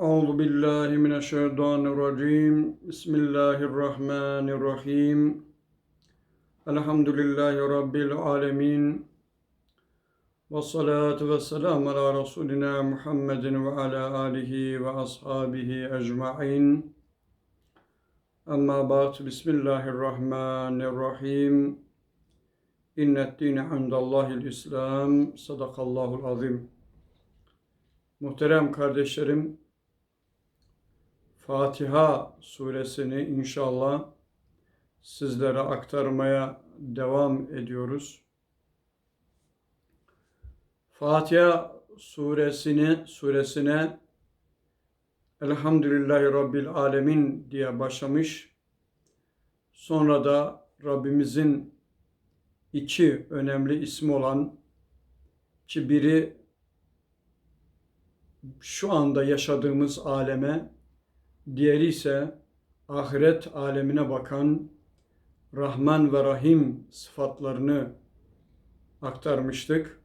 Euzu billahi mineşşeytanirracim. Bismillahirrahmanirrahim. Elhamdülillahi rabbil alamin. Ve salatu ve selam ala Resulina Muhammedin ve ala alihi ve ashabihi ecmaîn. Amma ba'd. Bismillahirrahmanirrahim. İnnet dine indallahi'l İslam. Sadakallahul azim. Muhterem kardeşlerim, Fatiha suresini inşallah sizlere aktarmaya devam ediyoruz. Fatiha suresini suresine Elhamdülillahi Rabbil Alemin diye başlamış. Sonra da Rabbimizin iki önemli ismi olan ki biri şu anda yaşadığımız aleme, diğeri ise ahiret alemine bakan Rahman ve Rahim sıfatlarını aktarmıştık.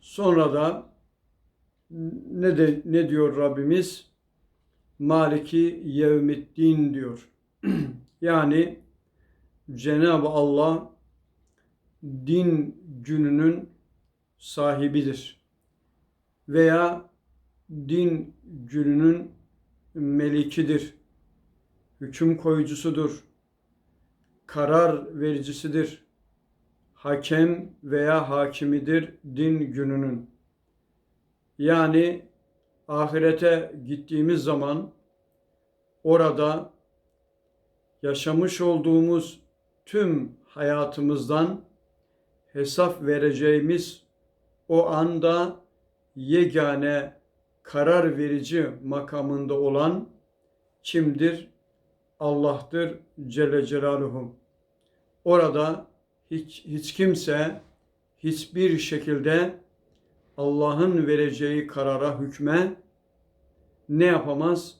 Sonra da ne de ne diyor Rabbimiz? Maliki yevmiddin diyor. yani Cenab-ı Allah din gününün sahibidir. Veya din gününün melikidir. Hüküm koyucusudur. Karar vericisidir. Hakem veya hakimidir din gününün. Yani ahirete gittiğimiz zaman orada yaşamış olduğumuz tüm hayatımızdan hesap vereceğimiz o anda yegane karar verici makamında olan kimdir? Allah'tır Celle Celaluhu. Orada hiç, hiç kimse hiçbir şekilde Allah'ın vereceği karara, hükme ne yapamaz?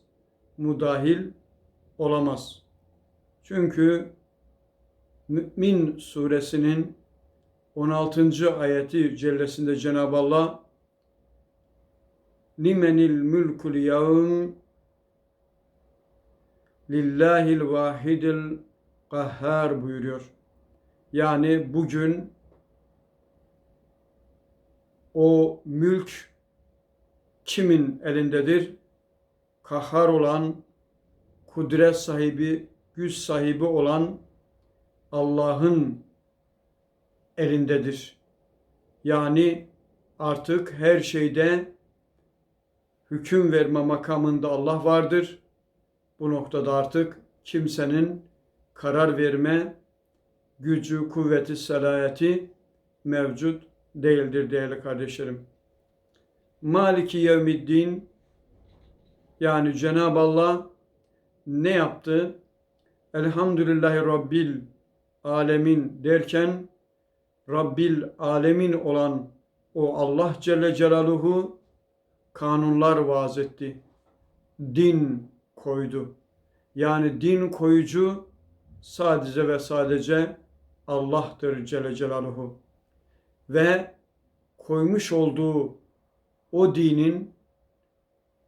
Mudahil olamaz. Çünkü Mü'min suresinin 16. ayeti cellesinde Cenab-ı Allah limenil mülkül yevm lillahil vahidil kahhar buyuruyor. Yani bugün o mülk kimin elindedir? Kahhar olan, kudret sahibi, güç sahibi olan Allah'ın elindedir. Yani artık her şeyde hüküm verme makamında Allah vardır. Bu noktada artık kimsenin karar verme gücü, kuvveti, salayeti mevcut değildir değerli kardeşlerim. Maliki yevmiddin yani Cenab-ı Allah ne yaptı? Elhamdülillahi Rabbil alemin derken Rabbil alemin olan o Allah Celle Celaluhu kanunlar vaaz etti. Din koydu. Yani din koyucu sadece ve sadece Allah'tır Celle Celaluhu. Ve koymuş olduğu o dinin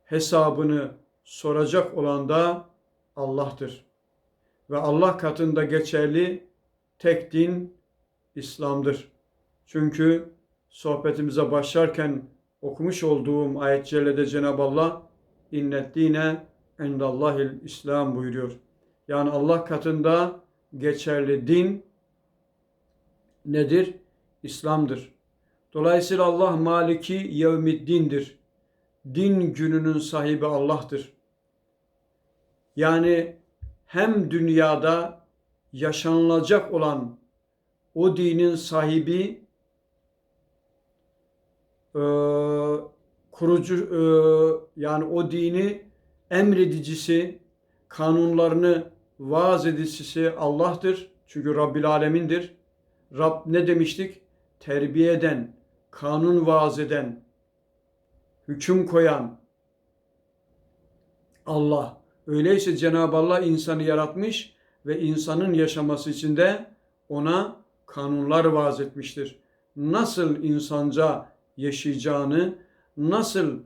hesabını soracak olan da Allah'tır. Ve Allah katında geçerli tek din İslam'dır. Çünkü sohbetimize başlarken okumuş olduğum ayet cellede Cenab-ı Allah innet dine indallahil İslam buyuruyor. Yani Allah katında geçerli din nedir? İslam'dır. Dolayısıyla Allah maliki yevmiddindir. Din gününün sahibi Allah'tır. Yani hem dünyada yaşanılacak olan o dinin sahibi e, kurucu e, yani o dini emredicisi, kanunlarını vaaz edicisi Allah'tır. Çünkü Rabbil Alemin'dir. Rab ne demiştik? Terbiye eden, kanun vaaz eden, hüküm koyan Allah. Öyleyse Cenab-ı Allah insanı yaratmış ve insanın yaşaması için de ona kanunlar vaaz etmiştir. Nasıl insanca yaşayacağını, nasıl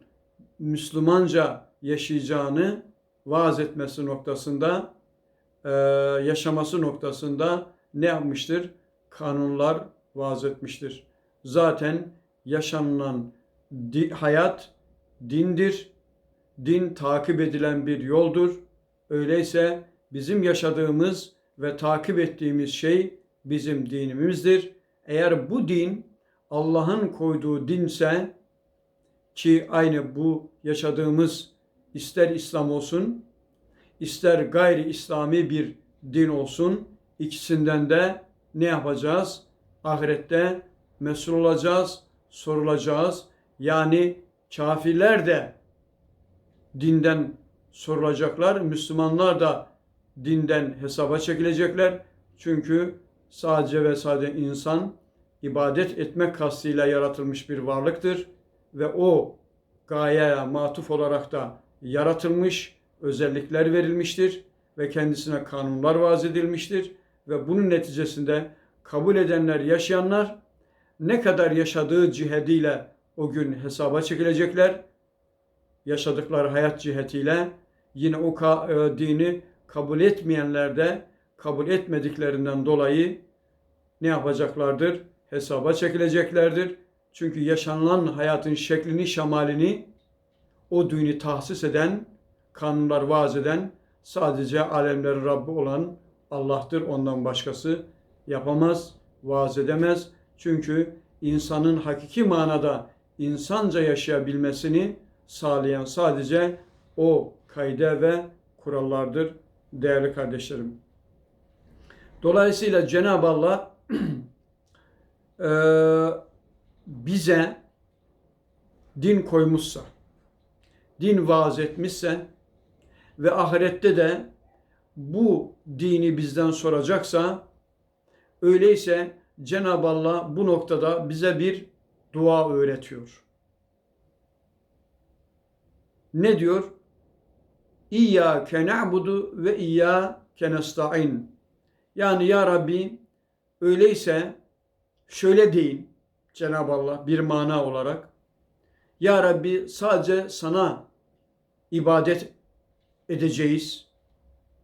Müslümanca yaşayacağını vaaz etmesi noktasında, e, yaşaması noktasında ne yapmıştır? Kanunlar vaaz etmiştir. Zaten yaşanılan hayat dindir. Din takip edilen bir yoldur. Öyleyse bizim yaşadığımız ve takip ettiğimiz şey bizim dinimizdir. Eğer bu din Allah'ın koyduğu dinse ki aynı bu yaşadığımız ister İslam olsun, ister gayri İslami bir din olsun, ikisinden de ne yapacağız? Ahirette mesul olacağız, sorulacağız. Yani kafirler de dinden sorulacaklar, Müslümanlar da dinden hesaba çekilecekler. Çünkü sadece ve sadece insan ibadet etmek kastıyla yaratılmış bir varlıktır ve o gayeye matuf olarak da yaratılmış, özellikler verilmiştir ve kendisine kanunlar vaz edilmiştir ve bunun neticesinde kabul edenler, yaşayanlar ne kadar yaşadığı cihetiyle o gün hesaba çekilecekler. Yaşadıkları hayat cihetiyle yine o ka- e, dini kabul etmeyenler de kabul etmediklerinden dolayı ne yapacaklardır? Hesaba çekileceklerdir. Çünkü yaşanılan hayatın şeklini, şemalini o dini tahsis eden, kanunlar vaaz eden sadece alemlerin Rabbi olan Allah'tır. Ondan başkası yapamaz, vaaz edemez. Çünkü insanın hakiki manada insanca yaşayabilmesini sağlayan sadece o kaide ve kurallardır değerli kardeşlerim. Dolayısıyla Cenab-ı Allah eee, bize din koymuşsa, din vaaz etmişse ve ahirette de bu dini bizden soracaksa, öyleyse Cenab-ı Allah bu noktada bize bir dua öğretiyor. Ne diyor? İyyâke na'budu ve iyyâke nesta'in. Yani ya Rabbi öyleyse şöyle deyin Cenab-ı Allah bir mana olarak. Ya Rabbi sadece sana ibadet edeceğiz.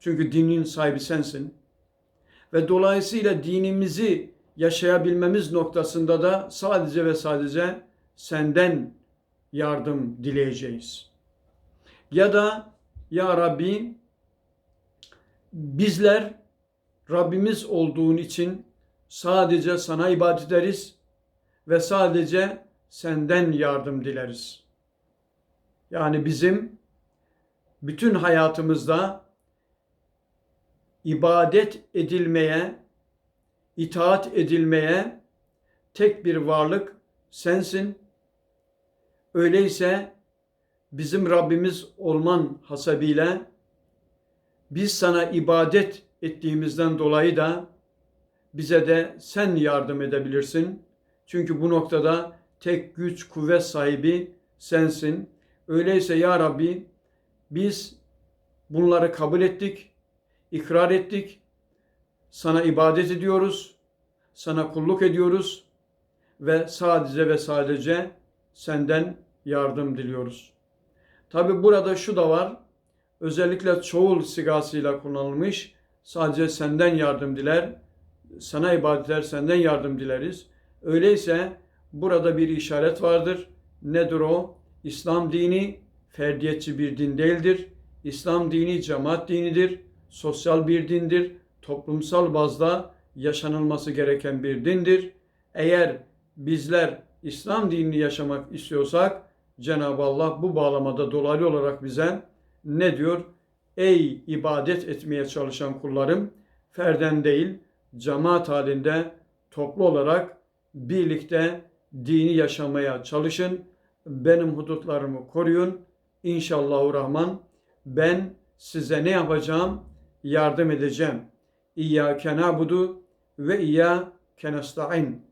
Çünkü dinin sahibi sensin. Ve dolayısıyla dinimizi yaşayabilmemiz noktasında da sadece ve sadece senden yardım dileyeceğiz. Ya da ya Rabbi bizler Rabbimiz olduğun için sadece sana ibadet ederiz ve sadece senden yardım dileriz. Yani bizim bütün hayatımızda ibadet edilmeye, itaat edilmeye tek bir varlık sensin. Öyleyse bizim Rabbimiz olman hasebiyle biz sana ibadet ettiğimizden dolayı da bize de sen yardım edebilirsin. Çünkü bu noktada tek güç, kuvvet sahibi sensin. Öyleyse ya Rabbi biz bunları kabul ettik, ikrar ettik. Sana ibadet ediyoruz, sana kulluk ediyoruz ve sadece ve sadece senden yardım diliyoruz. Tabi burada şu da var. Özellikle çoğul sigasıyla kullanılmış. Sadece senden yardım diler. Sana ibadetler senden yardım dileriz. Öyleyse burada bir işaret vardır. Nedir o? İslam dini ferdiyetçi bir din değildir. İslam dini cemaat dinidir. Sosyal bir dindir. Toplumsal bazda yaşanılması gereken bir dindir. Eğer bizler İslam dinini yaşamak istiyorsak Cenab-ı Allah bu bağlamada dolaylı olarak bize ne diyor? Ey ibadet etmeye çalışan kullarım, ferden değil, cemaat halinde toplu olarak birlikte dini yaşamaya çalışın. Benim hudutlarımı koruyun. İnşallahü Rahman ben size ne yapacağım? Yardım edeceğim. İyyâke na'budu ve iyyâke nesta'in.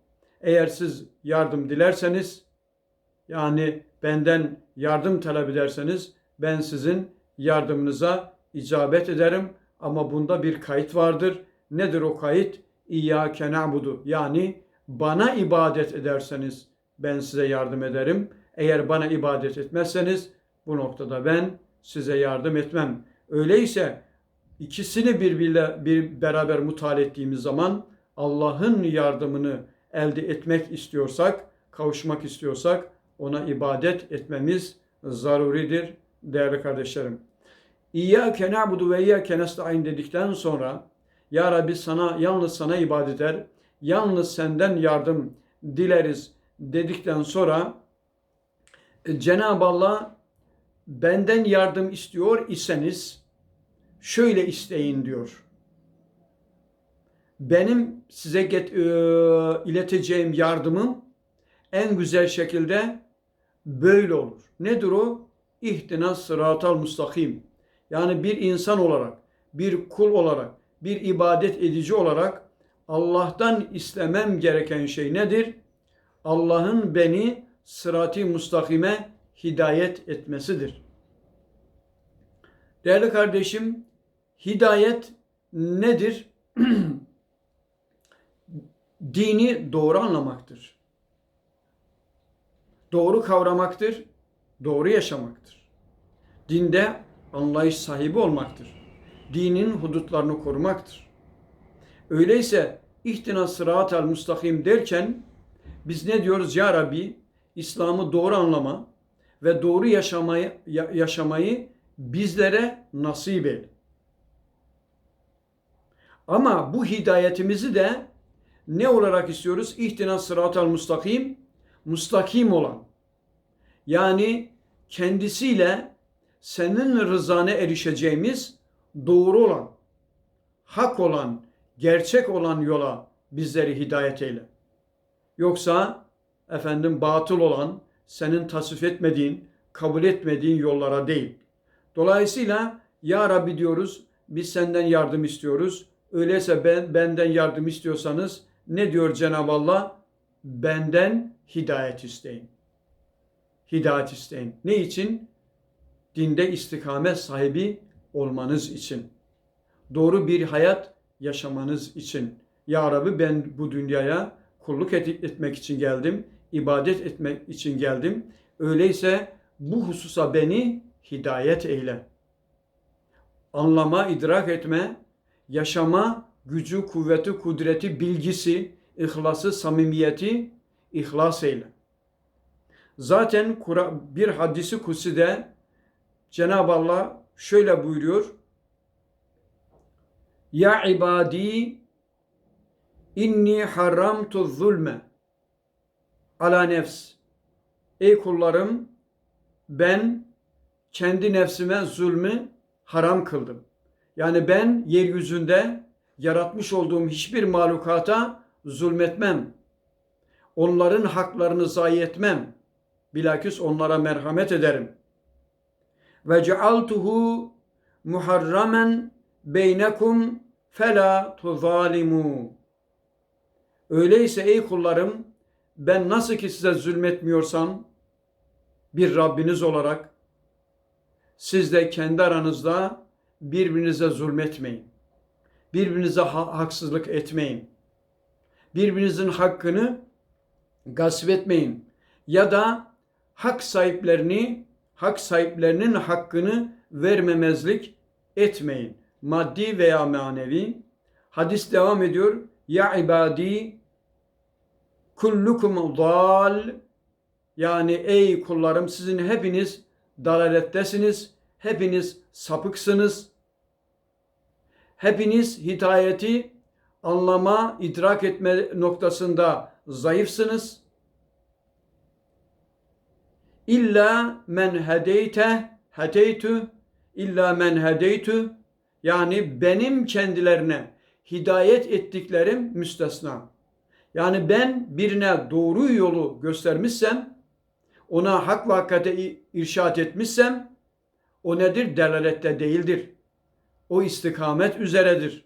Eğer siz yardım dilerseniz yani benden yardım talep ederseniz ben sizin yardımınıza icabet ederim. Ama bunda bir kayıt vardır. Nedir o kayıt? İyyâke na'budu. Yani bana ibadet ederseniz ben size yardım ederim. Eğer bana ibadet etmezseniz bu noktada ben size yardım etmem. Öyleyse ikisini birbiriyle bir beraber mutal ettiğimiz zaman Allah'ın yardımını elde etmek istiyorsak, kavuşmak istiyorsak ona ibadet etmemiz zaruridir değerli kardeşlerim. İyyâke na'budu ve iyyâke nesta'in dedikten sonra Ya Rabbi sana yalnız sana ibadet eder, yalnız senden yardım dileriz dedikten sonra e, Cenab-ı Allah benden yardım istiyor iseniz şöyle isteyin diyor. Benim size get, e, ileteceğim yardımım en güzel şekilde böyle olur. Nedir o? İhtinas sıratal mustakim. Yani bir insan olarak, bir kul olarak, bir ibadet edici olarak Allah'tan istemem gereken şey nedir? Allah'ın beni sırat-ı mustakime hidayet etmesidir. Değerli kardeşim, hidayet nedir? Dini doğru anlamaktır. Doğru kavramaktır, doğru yaşamaktır. Dinde anlayış sahibi olmaktır. Dinin hudutlarını korumaktır. Öyleyse ihtina sıratel mustakim derken biz ne diyoruz ya Rabbi? İslam'ı doğru anlama ve doğru yaşamayı yaşamayı bizlere nasip eyle. Ama bu hidayetimizi de ne olarak istiyoruz? İhtina sıratel mustakim, mustakim olan. Yani kendisiyle senin rızana erişeceğimiz doğru olan, hak olan, gerçek olan yola bizleri hidayet eyle. Yoksa efendim batıl olan, senin tasvip etmediğin, kabul etmediğin yollara değil. Dolayısıyla ya Rabbi diyoruz, biz senden yardım istiyoruz. Öyleyse ben benden yardım istiyorsanız ne diyor Cenab-ı Allah? Benden hidayet isteyin. Hidayet isteyin. Ne için? Dinde istikamet sahibi olmanız için. Doğru bir hayat yaşamanız için. Ya Rabbi ben bu dünyaya kulluk etmek için geldim. ibadet etmek için geldim. Öyleyse bu hususa beni hidayet eyle. Anlama, idrak etme, yaşama, gücü, kuvveti, kudreti, bilgisi, ihlası, samimiyeti ihlas eyle. Zaten bir hadisi kutside Cenab-ı Allah şöyle buyuruyor. Ya ibadi inni haramtu zulme ala nefs. Ey kullarım ben kendi nefsime zulmü haram kıldım. Yani ben yeryüzünde yaratmış olduğum hiçbir mahlukata zulmetmem. Onların haklarını zayi etmem. Bilakis onlara merhamet ederim. Ve cealtuhu muharramen beynekum fela tuzalimu. Öyleyse ey kullarım ben nasıl ki size zulmetmiyorsam bir Rabbiniz olarak siz de kendi aranızda birbirinize zulmetmeyin. Birbirinize ha- haksızlık etmeyin. Birbirinizin hakkını gasp etmeyin. Ya da hak sahiplerini, hak sahiplerinin hakkını vermemezlik etmeyin. Maddi veya manevi. Hadis devam ediyor. Ya ibadi kullukum dal yani ey kullarım sizin hepiniz dalalettesiniz. Hepiniz sapıksınız. Hepiniz hidayeti anlama, idrak etme noktasında zayıfsınız. İlla men hedeyte hedeytü illa men hedeytü yani benim kendilerine hidayet ettiklerim müstesna. Yani ben birine doğru yolu göstermişsem, ona hak ve hakikate irşat etmişsem, o nedir? Delalette değildir. O istikamet üzeredir.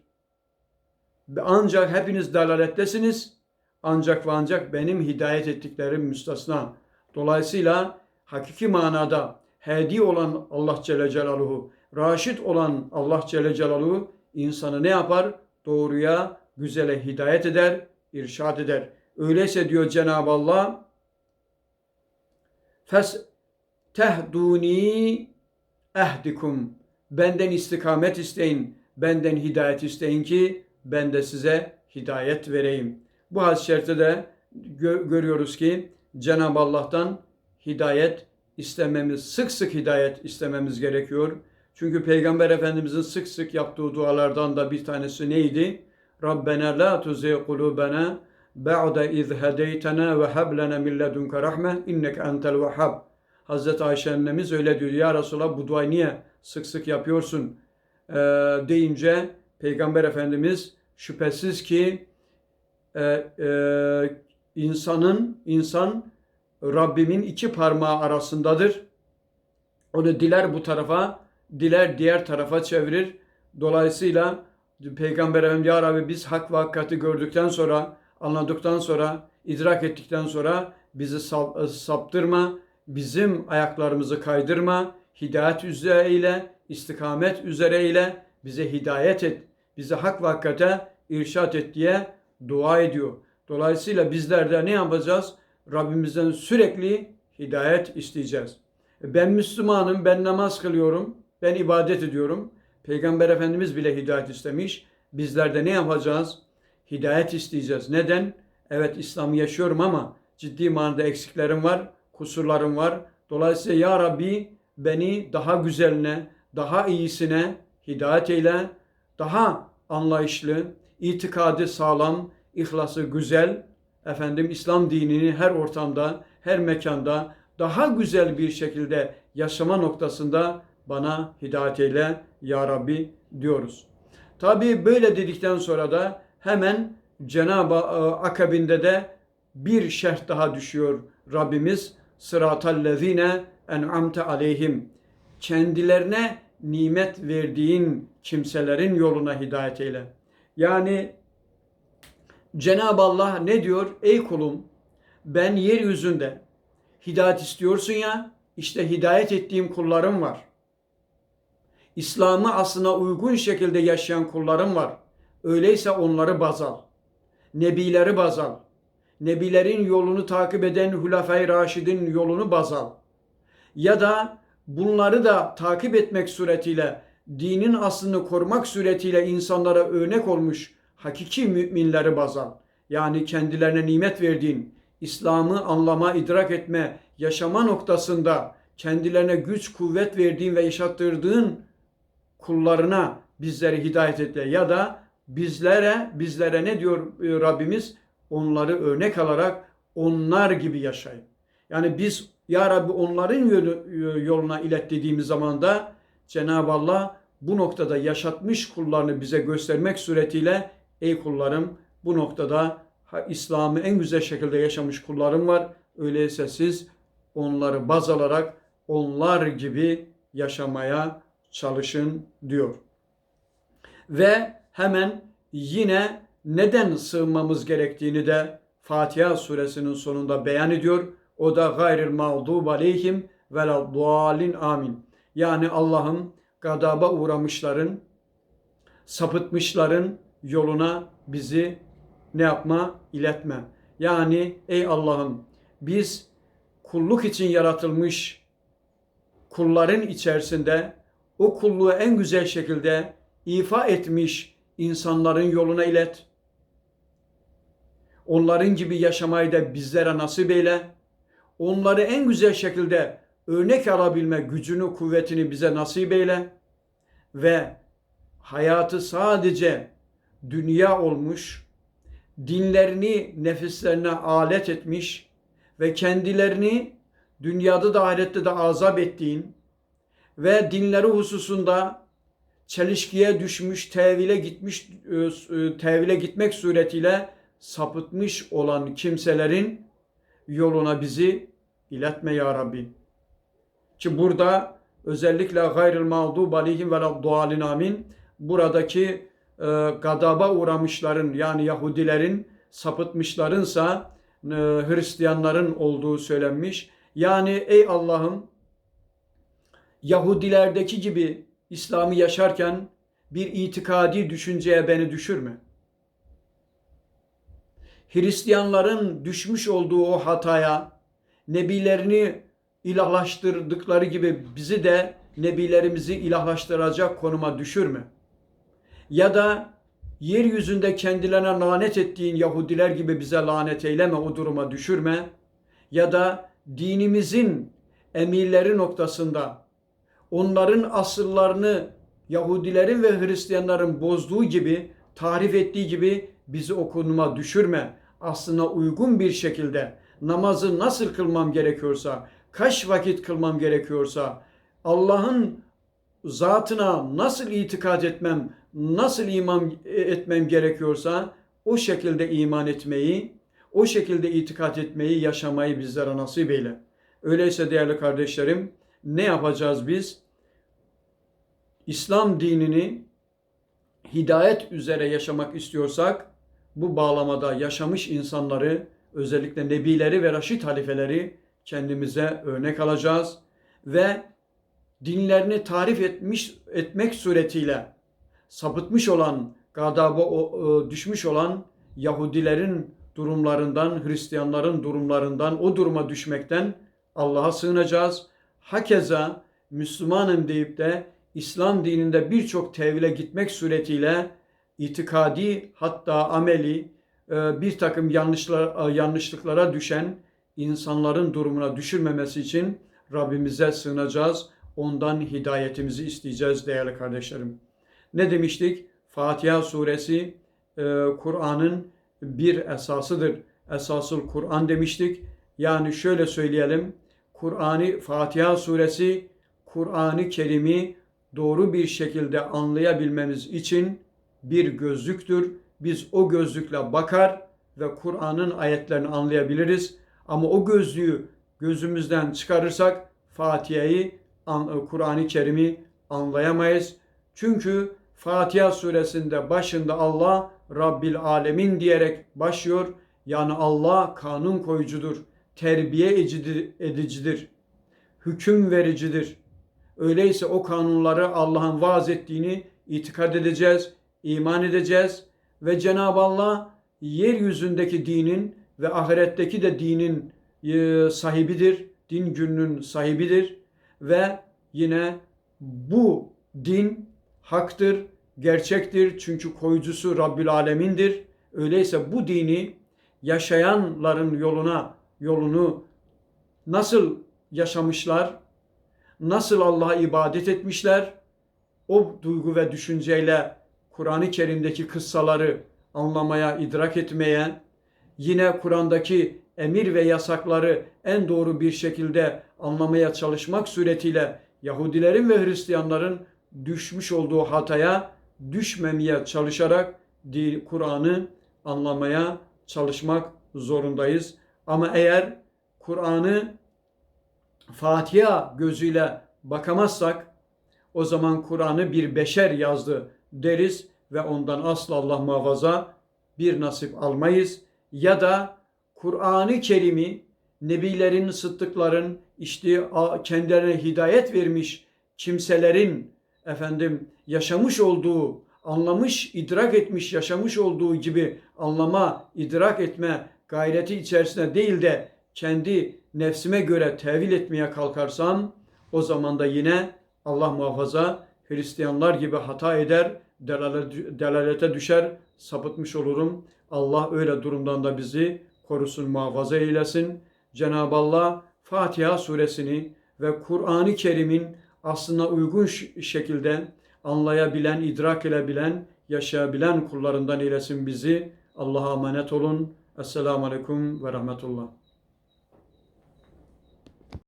Ancak hepiniz dalalettesiniz. Ancak ve ancak benim hidayet ettiklerim müstesna. Dolayısıyla hakiki manada hedi olan Allah Celle Celaluhu, raşit olan Allah Celle Celaluhu insanı ne yapar? Doğruya, güzele hidayet eder, irşad eder. Öyleyse diyor Cenab-ı Allah, Fes tehduni ehdikum. Benden istikamet isteyin, benden hidayet isteyin ki ben de size hidayet vereyim. Bu hadis-i şerifte de gö- görüyoruz ki Cenab-ı Allah'tan hidayet istememiz, sık sık hidayet istememiz gerekiyor. Çünkü Peygamber Efendimizin sık sık yaptığı dualardan da bir tanesi neydi? Rabbena la tuzigh kulubana ba'de iz hedeytena ve hab lana min ledunke rahme inneke entel vehhab. Hazreti Ayşe annemiz öyle diyor. Ya Resulallah bu duayı niye sık sık yapıyorsun? Ee, deyince Peygamber Efendimiz şüphesiz ki e, e, insanın insan Rabbimin iki parmağı arasındadır. Onu diler bu tarafa, diler diğer tarafa çevirir. Dolayısıyla Peygamber Efendimiz Ya Rabbi biz hak ve hakikati gördükten sonra, anladıktan sonra, idrak ettikten sonra bizi sap- saptırma, bizim ayaklarımızı kaydırma, hidayet üzere eyle, istikamet üzere eyle, bize hidayet et, bizi hak ve hakikate irşat et diye dua ediyor. Dolayısıyla bizler de ne yapacağız? Rabbimizden sürekli hidayet isteyeceğiz. Ben Müslümanım, ben namaz kılıyorum, ben ibadet ediyorum. Peygamber Efendimiz bile hidayet istemiş. Bizler de ne yapacağız? Hidayet isteyeceğiz. Neden? Evet İslam'ı yaşıyorum ama ciddi manada eksiklerim var, kusurlarım var. Dolayısıyla Ya Rabbi beni daha güzeline, daha iyisine hidayet eyle, daha anlayışlı, itikadı sağlam, ihlası güzel, efendim İslam dinini her ortamda, her mekanda daha güzel bir şekilde yaşama noktasında bana hidayet eyle ya Rabbi diyoruz. Tabi böyle dedikten sonra da hemen Cenab-ı akabinde de bir şerh daha düşüyor Rabbimiz. Sıratallezine en'amte aleyhim. Kendilerine nimet verdiğin kimselerin yoluna hidayet eyle. Yani Cenab-ı Allah ne diyor? Ey kulum ben yeryüzünde hidayet istiyorsun ya işte hidayet ettiğim kullarım var. İslam'ı aslına uygun şekilde yaşayan kullarım var. Öyleyse onları baz al. Nebileri baz al. Nebilerin yolunu takip eden Hulafay Raşid'in yolunu baz al. Ya da bunları da takip etmek suretiyle dinin aslını korumak suretiyle insanlara örnek olmuş hakiki müminleri baz al. Yani kendilerine nimet verdiğin, İslam'ı anlama, idrak etme, yaşama noktasında kendilerine güç, kuvvet verdiğin ve yaşattırdığın kullarına bizleri hidayet et ya da bizlere bizlere ne diyor e, Rabbimiz? Onları örnek alarak onlar gibi yaşayın. Yani biz ya Rabbi onların yoluna ilet dediğimiz zaman da Cenab-ı Allah bu noktada yaşatmış kullarını bize göstermek suretiyle ey kullarım bu noktada İslam'ı en güzel şekilde yaşamış kullarım var. Öyleyse siz onları baz alarak onlar gibi yaşamaya çalışın diyor. Ve hemen yine neden sığınmamız gerektiğini de Fatiha suresinin sonunda beyan ediyor. O da gayril mağdub aleyhim ve dualin amin. Yani Allah'ım gadaba uğramışların, sapıtmışların yoluna bizi ne yapma? iletme. Yani ey Allah'ım biz kulluk için yaratılmış kulların içerisinde o kulluğu en güzel şekilde ifa etmiş insanların yoluna ilet. Onların gibi yaşamayı da bizlere nasip eyle. Onları en güzel şekilde örnek alabilme gücünü, kuvvetini bize nasip eyle. Ve hayatı sadece dünya olmuş, dinlerini nefislerine alet etmiş ve kendilerini dünyada da ahirette de azap ettiğin ve dinleri hususunda çelişkiye düşmüş, tevile gitmiş, e, e, tevile gitmek suretiyle sapıtmış olan kimselerin yoluna bizi iletme ya Rabbi. Ki burada özellikle gayrıl mağdub aleyhim ve amin buradaki e, gadaba uğramışların yani Yahudilerin sapıtmışlarınsa e, Hristiyanların olduğu söylenmiş. Yani ey Allah'ım Yahudilerdeki gibi İslam'ı yaşarken bir itikadi düşünceye beni düşürme. Hristiyanların düşmüş olduğu o hataya, nebilerini ilahlaştırdıkları gibi bizi de nebilerimizi ilahlaştıracak konuma düşürme. Ya da yeryüzünde kendilerine lanet ettiğin Yahudiler gibi bize lanet eyleme, o duruma düşürme. Ya da dinimizin emirleri noktasında onların asıllarını Yahudilerin ve Hristiyanların bozduğu gibi, tarif ettiği gibi bizi o konuma düşürme. Aslına uygun bir şekilde namazı nasıl kılmam gerekiyorsa, kaç vakit kılmam gerekiyorsa, Allah'ın zatına nasıl itikad etmem, nasıl iman etmem gerekiyorsa o şekilde iman etmeyi, o şekilde itikat etmeyi, yaşamayı bizlere nasip eyle. Öyleyse değerli kardeşlerim, ne yapacağız biz? İslam dinini hidayet üzere yaşamak istiyorsak bu bağlamada yaşamış insanları özellikle nebileri ve raşit halifeleri kendimize örnek alacağız ve dinlerini tarif etmiş etmek suretiyle sapıtmış olan, gadaba düşmüş olan Yahudilerin durumlarından, Hristiyanların durumlarından, o duruma düşmekten Allah'a sığınacağız. Hakeza Müslümanım deyip de İslam dininde birçok tevhile gitmek suretiyle itikadi hatta ameli e, bir takım yanlışlar, yanlışlıklara düşen insanların durumuna düşürmemesi için Rabbimize sığınacağız. Ondan hidayetimizi isteyeceğiz değerli kardeşlerim. Ne demiştik? Fatiha suresi e, Kur'an'ın bir esasıdır. Esasıl Kur'an demiştik. Yani şöyle söyleyelim. Kur'an'ı Fatiha suresi Kur'an-ı Kerim'i doğru bir şekilde anlayabilmemiz için bir gözlüktür. Biz o gözlükle bakar ve Kur'an'ın ayetlerini anlayabiliriz. Ama o gözlüğü gözümüzden çıkarırsak Fatiha'yı, Kur'an-ı Kerim'i anlayamayız. Çünkü Fatiha suresinde başında Allah Rabbil Alemin diyerek başlıyor. Yani Allah kanun koyucudur, terbiye edicidir, hüküm vericidir. Öyleyse o kanunları Allah'ın vaaz ettiğini itikad edeceğiz, iman edeceğiz ve Cenab-ı Allah yeryüzündeki dinin ve ahiretteki de dinin e, sahibidir, din gününün sahibidir ve yine bu din haktır, gerçektir. Çünkü koyucusu Rabbül Alemin'dir. Öyleyse bu dini yaşayanların yoluna, yolunu nasıl yaşamışlar, nasıl Allah'a ibadet etmişler, o duygu ve düşünceyle Kur'an-ı Kerim'deki kıssaları anlamaya, idrak etmeye, yine Kur'an'daki emir ve yasakları en doğru bir şekilde anlamaya çalışmak suretiyle Yahudilerin ve Hristiyanların düşmüş olduğu hataya düşmemeye çalışarak Kur'an'ı anlamaya çalışmak zorundayız. Ama eğer Kur'an'ı Fatiha gözüyle bakamazsak o zaman Kur'an'ı bir beşer yazdı deriz ve ondan asla Allah muhafaza bir nasip almayız. Ya da Kur'an-ı Kerim'i nebilerin, sıddıkların, işte kendilerine hidayet vermiş kimselerin efendim yaşamış olduğu, anlamış, idrak etmiş, yaşamış olduğu gibi anlama, idrak etme gayreti içerisinde değil de kendi nefsime göre tevil etmeye kalkarsam o zaman da yine Allah muhafaza Hristiyanlar gibi hata eder, delalete düşer, sapıtmış olurum. Allah öyle durumdan da bizi korusun, muhafaza eylesin. Cenab-ı Allah Fatiha suresini ve Kur'an-ı Kerim'in aslına uygun şekilde anlayabilen, idrak edebilen, yaşayabilen kullarından eylesin bizi. Allah'a emanet olun. Esselamu Aleyküm ve Rahmetullah.